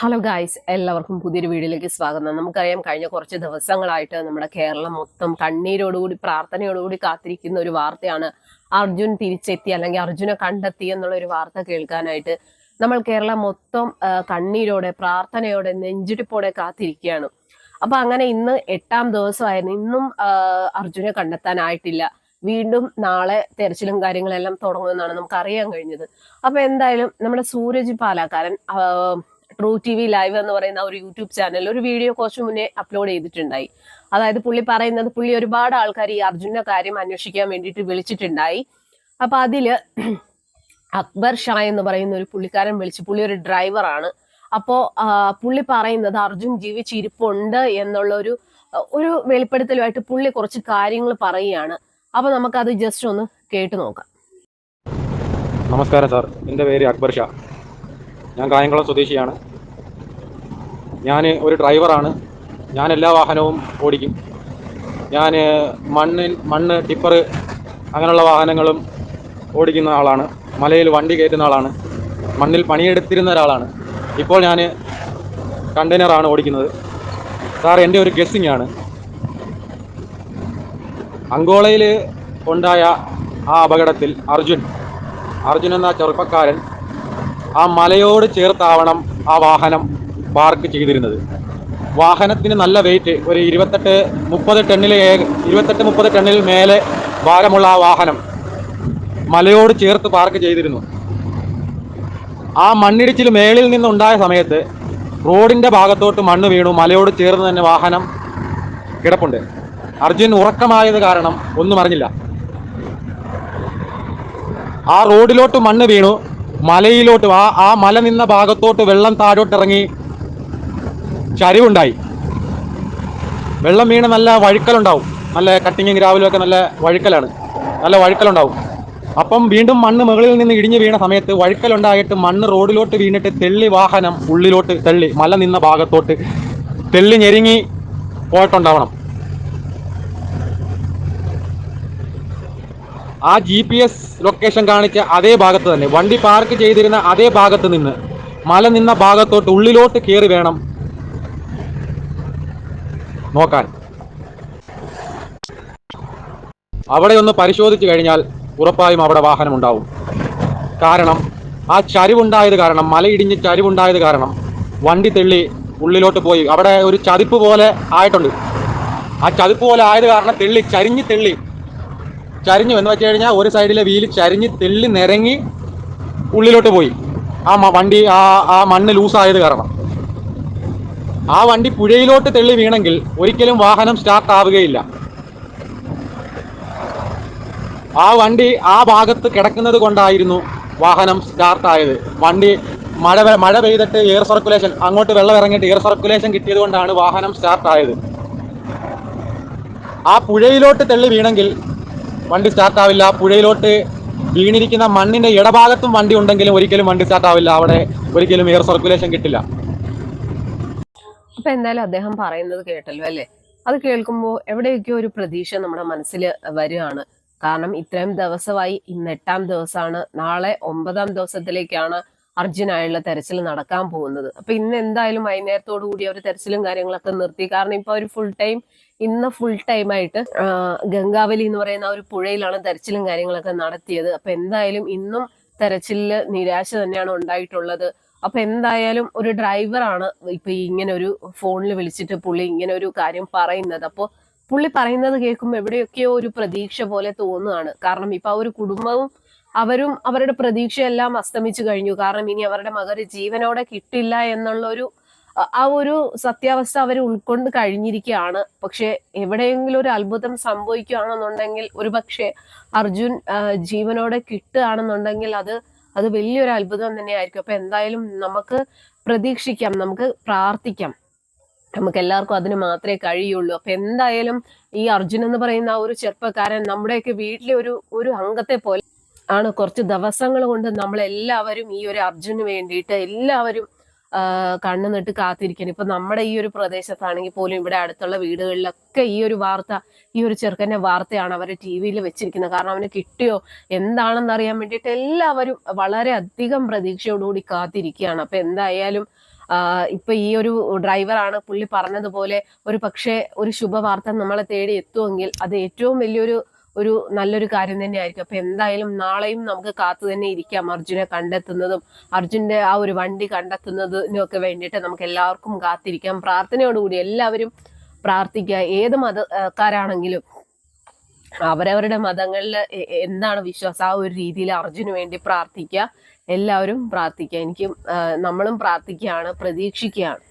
Hello guys എല്ലാവർക്കും പുതിയൊരു വീഡിയോയിലേക്ക് സ്വാഗതം. നമുക്കറിയാം കഴിഞ്ഞ കുറച്ച് ദിവസങ്ങളായിട്ട് നമ്മുടെ കേരളം മൊത്തം കണ്ണീരോടുകൂടി പ്രാർത്ഥനയോടുകൂടി കാത്തിരിക്കുന്ന ഒരു വാർത്തയാണ് അർജുൻ തിരിച്ചെത്തി അല്ലെങ്കിൽ അർജുനെ കണ്ടെത്തി എന്നുള്ള ഒരു വാർത്ത കേൾക്കാനായിട്ട് നമ്മൾ കേരളം മൊത്തം കണ്ണീരോടെ പ്രാർത്ഥനയോടെ നെഞ്ചിടിപ്പോടെ കാത്തിരിക്കുകയാണ്. അപ്പൊ അങ്ങനെ ഇന്ന് എട്ടാം ദിവസമായിരുന്നു. ഇന്നും അർജുനെ കണ്ടെത്താനായിട്ടില്ല. വീണ്ടും നാളെ തെരച്ചിലും കാര്യങ്ങളെല്ലാം തുടങ്ങുമെന്നാണ് നമുക്ക് അറിയാൻ കഴിഞ്ഞത്. അപ്പൊ എന്തായാലും നമ്മുടെ സൂരജ് പാലാക്കാരൻ ട്രൂ ടി വി ലൈവ് എന്ന് പറയുന്ന ഒരു യൂട്യൂബ് ചാനൽ ഒരു വീഡിയോ കുറച്ച് മുന്നേ അപ്ലോഡ് ചെയ്തിട്ടുണ്ടായി. അതായത് പുള്ളി പറയുന്നത് പുള്ളി ഒരുപാട് ആൾക്കാർ ഈ അർജുന്റെ കാര്യം അന്വേഷിക്കാൻ വേണ്ടിയിട്ട് വിളിച്ചിട്ടുണ്ടായി. അപ്പൊ അതിൽ അക്ബർ ഷാ എന്ന് പറയുന്ന ഒരു പുള്ളിക്കാരൻ വിളിച്ചു പുള്ളി ഒരു ഡ്രൈവറാണ് അപ്പോ പുള്ളി പറയുന്നത് അർജുൻ ജീവിച്ചിരിപ്പുണ്ട് എന്നുള്ള ഒരു ഒരു വെളിപ്പെടുത്തലുമായിട്ട് പുള്ളി കുറച്ച് കാര്യങ്ങൾ പറയുകയാണ്. അപ്പൊ നമുക്കത് ജസ്റ്റ് ഒന്ന് കേട്ടു നോക്കാം. നമസ്കാരം സാർ. എന്റെ പേര് അക്ബർ ഷാ. ഞാൻ കായംകുളം സ്വദേശിയാണ്. ഞാൻ ഒരു ഡ്രൈവറാണ്. ഞാൻ എല്ലാ വാഹനവും ഓടിക്കും. ഞാൻ മണ്ണിൽ മണ്ണ് ടിപ്പർ അങ്ങനെയുള്ള വാഹനങ്ങളും ഓടിക്കുന്ന ആളാണ്. മലയിൽ വണ്ടി കയറ്റുന്ന ആളാണ്. മണ്ണിൽ പണിയെടുത്തിരുന്ന ഒരാളാണ്. ഇപ്പോൾ ഞാൻ കണ്ടെയ്നറാണ് ഓടിക്കുന്നത്. സാർ എന്റെ ഒരു ഗസ്സിങ് ആണ്. അങ്കോളയിൽ ഉണ്ടായ ആ അപകടത്തിൽ അർജുൻ അർജുൻ എന്ന ചെറുപ്പക്കാരൻ ആ മലയോട് ചേർത്താവണം ആ വാഹനം പാർക്ക് ചെയ്തിരുന്നത്. വാഹനത്തിന് നല്ല വെയിറ്റ് ഒരു ഇരുപത്തെട്ട് മുപ്പത് ടണ്ണിൽ ഇരുപത്തെട്ട് മുപ്പത് ടണ്ണിൽ മേലെ ഭാരമുള്ള ആ വാഹനം മലയോട് ചേർത്ത് പാർക്ക് ചെയ്തിരുന്നു. ആ മണ്ണിടിച്ചിൽ മേളിൽ നിന്നുണ്ടായ സമയത്ത് റോഡിന്റെ ഭാഗത്തോട്ട് മണ്ണ് വീണു. മലയോട് ചേർന്ന് തന്നെ വാഹനം കിടപ്പുണ്ട്. അർജുൻ ഉറക്കമായത് കാരണം ഒന്നും അറിഞ്ഞില്ല. ആ റോഡിലോട്ട് മണ്ണ് വീണു. മലയിലോട്ട് ആ ആ മല നിന്ന ഭാഗത്തോട്ട് വെള്ളം താഴോട്ട് ഇറങ്ങി ചരിവുണ്ടായി വെള്ളം വീണ് നല്ല വഴുക്കലുണ്ടാവും. നല്ല കട്ടിങ്ങും ഗ്രാവലുമൊക്കെ നല്ല വഴുക്കലാണ്. നല്ല വഴുക്കലുണ്ടാവും. അപ്പം വീണ്ടും മണ്ണ് മുകളിൽ നിന്ന് ഇടിഞ്ഞു വീണ സമയത്ത് വഴുക്കലുണ്ടായിട്ട് മണ്ണ് റോഡിലോട്ട് വീണിട്ട് തെള്ളി വാഹനം ഉള്ളിലോട്ട് തെള്ളി മല നിന്ന ഭാഗത്തോട്ട് തെള്ളി ഞെരുങ്ങി പോയിട്ടുണ്ടാവണം. ആ ജി പി എസ് ലൊക്കേഷൻ കാണിച്ച അതേ ഭാഗത്ത് തന്നെ വണ്ടി പാർക്ക് ചെയ്തിരുന്ന അതേ ഭാഗത്ത് നിന്ന് മല നിന്ന ഭാഗത്തോട്ട് ഉള്ളിലോട്ട് കയറി വേണം നോക്കാൻ. അവിടെ ഒന്ന് പരിശോധിച്ചു കഴിഞ്ഞാൽ ഉറപ്പായും അവിടെ വാഹനം ഉണ്ടാവും കാരണം ആ ചരിവുണ്ടായത് കാരണം മലയിടിഞ്ഞ് ചരിവുണ്ടായത് കാരണം വണ്ടി തെള്ളി ഉള്ളിലോട്ട് പോയി. അവിടെ ഒരു ചതിപ്പ് പോലെ ആയിട്ടുണ്ട്. ആ ചതിപ്പ് പോലെ ആയത് കാരണം തെള്ളി ചരിഞ്ഞ് തെള്ളി. ചരിഞ്ഞു എന്ന് വെച്ച് കഴിഞ്ഞാൽ ഒരു സൈഡിലെ വീൽ ചരിഞ്ഞ് തെള്ളി നിരങ്ങി ഉള്ളിലോട്ട് പോയി. ആ വണ്ടി ആ ആ മണ്ണ് ലൂസായത് കാരണം. ആ വണ്ടി പുഴയിലോട്ട് തെള്ളി വീണെങ്കിൽ ഒരിക്കലും വാഹനം സ്റ്റാർട്ട് ആവുകയില്ല. ആ വണ്ടി ആ ഭാഗത്ത് കിടക്കുന്നത് കൊണ്ടായിരുന്നു വാഹനം സ്റ്റാർട്ട് ആയത്. വണ്ടി മഴ മഴ പെയ്തിട്ട് എയർ സർക്കുലേഷൻ അങ്ങോട്ട് വെള്ളം ഇറങ്ങിയിട്ട് എയർ സർക്കുലേഷൻ കിട്ടിയത് കൊണ്ടാണ് വാഹനം സ്റ്റാർട്ട് ആയത്. ആ പുഴയിലോട്ട് തെള്ളി വീണെങ്കിൽ വണ്ടി സ്റ്റാർട്ട് ആവില്ല. പുഴയിലോട്ട് വീണിരിക്കുന്ന മണ്ണിന്റെ ഇടഭാഗത്തും വണ്ടി ഉണ്ടെങ്കിലും ഒരിക്കലും വണ്ടി സ്റ്റാർട്ട് ആവില്ല. അവിടെ ഒരിക്കലും എയർ സർക്കുലേഷൻ കിട്ടില്ല. അപ്പൊ എന്തായാലും അദ്ദേഹം പറയുന്നത് കേട്ടല്ലോ അല്ലേ? അത് കേൾക്കുമ്പോൾ എവിടെയൊക്കെയോ ഒരു പ്രതീക്ഷ നമ്മുടെ മനസ്സിൽ വരികയാണ്. കാരണം ഇത്രയും ദിവസമായി ഇന്ന് എട്ടാം ദിവസമാണ്. നാളെ ഒമ്പതാം ദിവസത്തിലേക്കാണ് അർജുനായുള്ള തെരച്ചിൽ നടക്കാൻ പോകുന്നത്. അപ്പൊ ഇന്ന് എന്തായാലും വൈകുന്നേരത്തോടു കൂടി അവർ തെരച്ചിലും കാര്യങ്ങളൊക്കെ നിർത്തി. കാരണം ഇപ്പൊ ഒരു ഫുൾ ടൈം ഇന്ന് ഫുൾ ടൈം ആയിട്ട് ഗംഗാവലി എന്ന് പറയുന്ന ഒരു പുഴയിലാണ് തെരച്ചിലും കാര്യങ്ങളൊക്കെ നടത്തിയത്. അപ്പൊ എന്തായാലും ഇന്നും തെരച്ചിലിൽ നിരാശ തന്നെയാണ് ഉണ്ടായിട്ടുള്ളത്. അപ്പൊ എന്തായാലും ഒരു ഡ്രൈവറാണ് ഇപ്പൊ ഇങ്ങനെ ഒരു ഫോണിൽ വിളിച്ചിട്ട് പുള്ളി ഇങ്ങനെ ഒരു കാര്യം പറയുന്നത്. അപ്പോൾ പുള്ളി പറയുന്നത് കേൾക്കുമ്പോൾ എവിടെയൊക്കെയോ ഒരു പ്രതീക്ഷ പോലെ തോന്നുകയാണ്. കാരണം ഇപ്പൊ ആ ഒരു കുടുംബവും അവരും അവരുടെ പ്രതീക്ഷയെല്ലാം അസ്തമിച്ചു കഴിഞ്ഞു. കാരണം ഇനി അവരുടെ മകര് ജീവനോടെ കിട്ടില്ല എന്നുള്ള ഒരു ആ ഒരു സത്യാവസ്ഥ അവർ ഉൾക്കൊണ്ട് കഴിഞ്ഞിരിക്കുകയാണ്. പക്ഷെ എവിടെയെങ്കിലും ഒരു അത്ഭുതം സംഭവിക്കുകയാണെന്നുണ്ടെങ്കിൽ ഒരു പക്ഷേ അർജുൻ ജീവനോടെ കിട്ടുകയാണെന്നുണ്ടെങ്കിൽ അത് അത് വലിയൊരു അത്ഭുതം തന്നെയായിരിക്കും. അപ്പൊ എന്തായാലും നമുക്ക് പ്രതീക്ഷിക്കാം നമുക്ക് പ്രാർത്ഥിക്കാം. നമുക്ക് എല്ലാവർക്കും അതിന് മാത്രമേ കഴിയുള്ളൂ. അപ്പൊ എന്തായാലും ഈ അർജുൻ എന്ന് പറയുന്ന ആ ഒരു ചെറുപ്പക്കാരൻ നമ്മുടെയൊക്കെ വീട്ടിലെ ഒരു ഒരു അംഗത്തെ പോലെ ആണ് കുറച്ച് ദിവസങ്ങൾ കൊണ്ട് നമ്മളെല്ലാവരും ഈ ഒരു അർജുന് വേണ്ടിയിട്ട് എല്ലാവരും ആ, കണ്ണു നട്ട് കാത്തിരിക്കണം. ഇപ്പൊ നമ്മുടെ ഈ ഒരു പ്രദേശത്താണെങ്കിൽ പോലും ഇവിടെ അടുത്തുള്ള വീടുകളിലൊക്കെ ഈ ഒരു വാർത്ത ഈ ഒരു ചെറുക്കന്റെ വാർത്തയാണ് അവർ ടി വിയിൽ വെച്ചിരിക്കുന്നത്. കാരണം അവന് കിട്ടിയോ എന്താണെന്ന് അറിയാൻ വേണ്ടിയിട്ട് എല്ലാവരും വളരെ അധികം പ്രതീക്ഷയോടുകൂടി കാത്തിരിക്കുകയാണ്. അപ്പൊ എന്തായാലും ഇപ്പൊ ഈ ഒരു ഡ്രൈവറാണ് പുള്ളി പറഞ്ഞതുപോലെ ഒരു പക്ഷേ ഒരു ശുഭവാർത്ത നമ്മളെ തേടി എത്തുമെങ്കിൽ അത് ഏറ്റവും വലിയൊരു ഒരു നല്ലൊരു കാര്യം തന്നെയായിരിക്കും. അപ്പൊ എന്തായാലും നാളെയും നമുക്ക് കാത്തു തന്നെ ഇരിക്കാം അർജുനെ കണ്ടെത്തുന്നതും അർജുന്റെ ആ ഒരു വണ്ടി കണ്ടെത്തുന്നതിനും ഒക്കെ വേണ്ടിയിട്ട് നമുക്ക് എല്ലാവർക്കും കാത്തിരിക്കാം. പ്രാർത്ഥനയോടുകൂടി എല്ലാവരും പ്രാർത്ഥിക്കുക. ഏത് മതക്കാരാണെങ്കിലും അവരവരുടെ മതങ്ങളിൽ എന്താണ് വിശ്വാസം? ആ ഒരു രീതിയിൽ അർജുന് വേണ്ടി പ്രാർത്ഥിക്കുക. എല്ലാവരും പ്രാർത്ഥിക്കുക. എനിക്കും നമ്മളും പ്രാർത്ഥിക്കുകയാണ് പ്രതീക്ഷിക്കുകയാണ്.